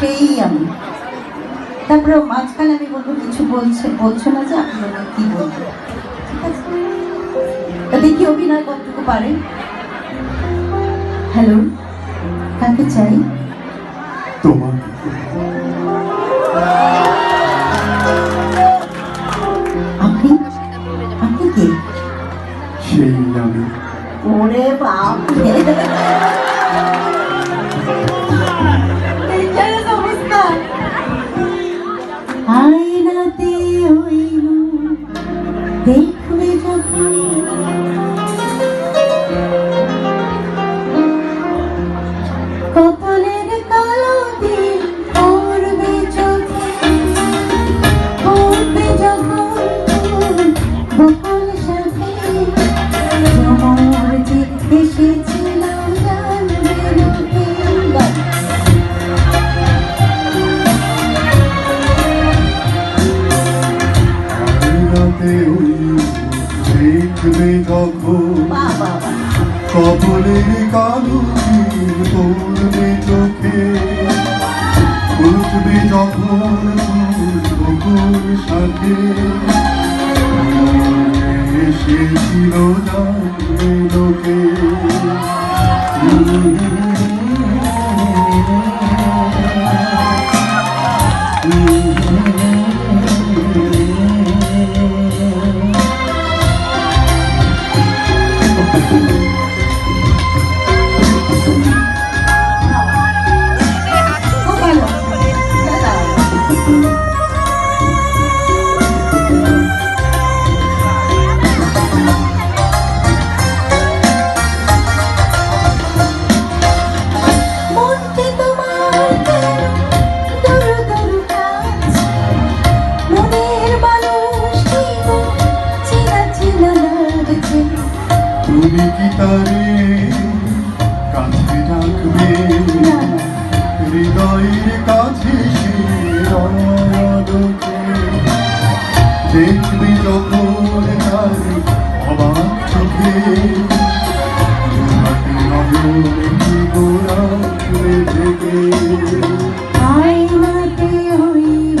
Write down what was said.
সেই আমি। তারপরে মাঝখানে আমি বলব কিছু বলছে বলছো না যে আপনি ওকে কি বলব দেখি অভিনয় কতটুকু পারেন হ্যালো কাকে চাই? আপনি? আপনি কে? সেই আমি। ওরে বাপ দেখবে যখন বাবা কবলের কালো পড়বে চোখে। উঠবে যখন বকুল সাথে। এসেছিল জানবে তুমি কি তারে কাছে রাখবে হৃদয়ের কাছে সে দেখবে যখন তারে অবাক চোখে। গোড়াবে থেকে আয়নাতে হইব